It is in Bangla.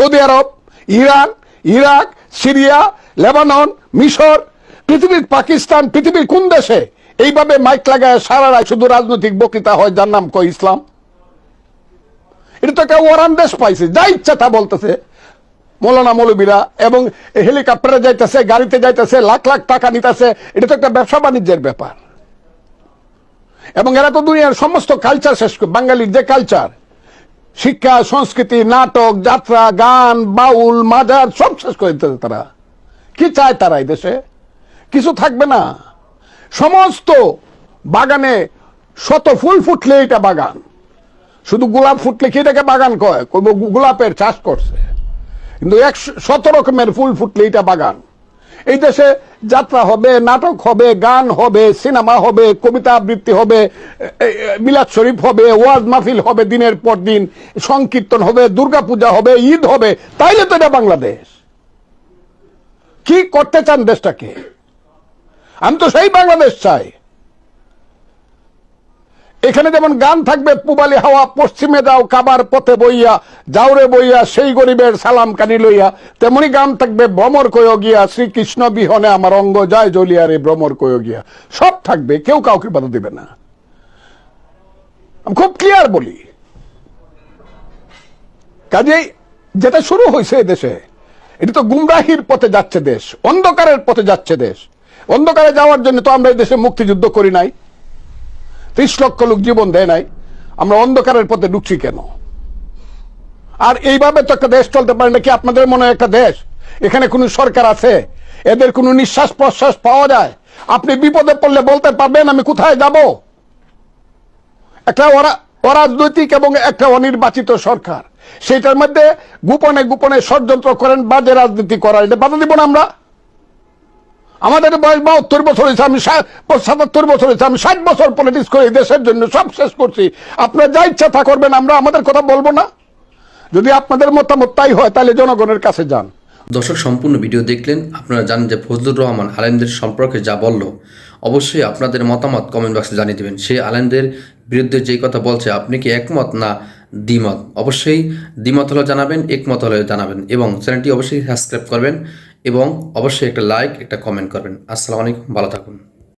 Saudi Arab, Iran, Iraq, Syria, Lebanon, মিশর, পৃথিবীর পাকিস্তান, পৃথিবীর কোন দেশে এইভাবে মাইক লাগায় সারা রায় শুধু রাজনৈতিক বক্তৃতা হয়, যার নাম কয় ইসলাম? এটা তো একটা ওরান দেশ পাইছে, যা ইচ্ছা তা বলতেছে। মৌলানা মৌলবীরা এবং হেলিকপ্টারে যাইতেছে, গাড়িতে যাইতেছে, লাখ লাখ টাকা নিতেছে, এটা তো একটা ব্যবসা বাণিজ্যের ব্যাপার। এবং এরা তো দুনিয়ার সমস্ত কালচার শেষ করে, বাঙালির যে কালচার শিক্ষা, সংস্কৃতি, নাটক, যাত্রা, গান, বাউল, মাজার, সব শেষ করে দিতেছে তারা। কি চায় তারা এই দেশে? কিছু থাকবে না। সমস্ত বাগানে শত ফুল ফুটলে এটা বাগান। শুধু গোলাপ ফুটলে কি এটাকে বাগান কয়? গোলাপের চাষ করছে। কিন্তু এক শত রকমের ফুল ফুটলে এটা বাগান। এই দেশে যাত্রা হবে, নাটক হবে, গান হবে, সিনেমা হবে, কবিতা আবৃত্তি হবে মিলাদ শরীফ হবে, ওয়াজ মাহফিল হবে দিনের পর দিন, সংকীর্তন হবে, দুর্গাপূজা হবে, ঈদ হবে, তাইলে তো এটা বাংলাদেশ। কি করতে চান দেশটাকে? আমি তো সেই বাংলাদেশ চাই। এখানে যেমন গান থাকবে, পুবালি হাওয়া পশ্চিমে যাও, কাবার পথে বইয়া, যাওরে বইয়া, সেই গরিবের সালাম কানি লইয়া। তেমনি গান থাকবে, ভ্রমর কয় গিয়া, শ্রীকৃষ্ণ বিহনে আমার অঙ্গ যায় জ্বলিয়া রে ভ্রমর কয় গিয়া। সব থাকবে, কেউ কাউকে বাধা দিবে না। আমি খুব ক্লিয়ার বলি। কাজেই যেটা শুরু হয়েছে দেশে, এটা তো গুমরাহির পথে যাচ্ছে দেশ, অন্ধকারের পথে যাচ্ছে দেশ। অন্ধকারে যাওয়ার জন্য তো আমরা এই দেশে মুক্তিযুদ্ধ করি নাই। ত্রিশ লক্ষ লোক জীবন দেয় নাই, আমরা অন্ধকারের পথে ঢুকছি কেন? আর এইভাবে তো একটা দেশ চলতে পারে নাকি? আপনাদের মনে হয় একটা দেশ? এখানে কোনো সরকার আছে? এদের কোনো নিঃশ্বাস প্রশ্বাস পাওয়া যায়? আপনি বিপদে পড়লে বলতে পারবেন, আমি কোথায় যাব? একটা অরা- অরাজনৈতিক এবং একটা অনির্বাচিত সরকার। সেটার মধ্যে গোপনে গোপনে ষড়যন্ত্র করেন, বাজে রাজনীতি করার। এটা বাধা দিব না আমরা? আমাদের বয়স বাহাত্তর বছর হয়েছে, আমি সাতাত্তর বছর হয়েছে, আমি ষাট বছর পলিটিক্স করে দেশের জন্য সব শেষ করছি। আপনার যা ইচ্ছা তা করবেন, আমরা আমাদের কথা বলব না। যদি আপনাদের মতামত তাই হয়, তাহলে জনগণের কাছে যান। দর্শক, সম্পূর্ণ ভিডিও দেখলেন। আপনারা জানেন যে ফজলুর রহমান আলেমদের সম্পর্কে যা বলল, অবশ্যই আপনাদের মতামত কমেন্ট বক্সে জানিয়ে দেবেন। সেই আলেমদের বিরুদ্ধে যেই কথা বলছে, আপনি কি একমত না দ্বিমত? অবশ্যই দ্বিমত হলে জানাবেন, একমত হলে জানাবেন এবং চ্যানেলটি অবশ্যই সাবস্ক্রাইব করবেন। এবং অবশ্যই একটা লাইক একটা কমেন্ট করবেন। আসসালামু আলাইকুম ভালো থাকুন।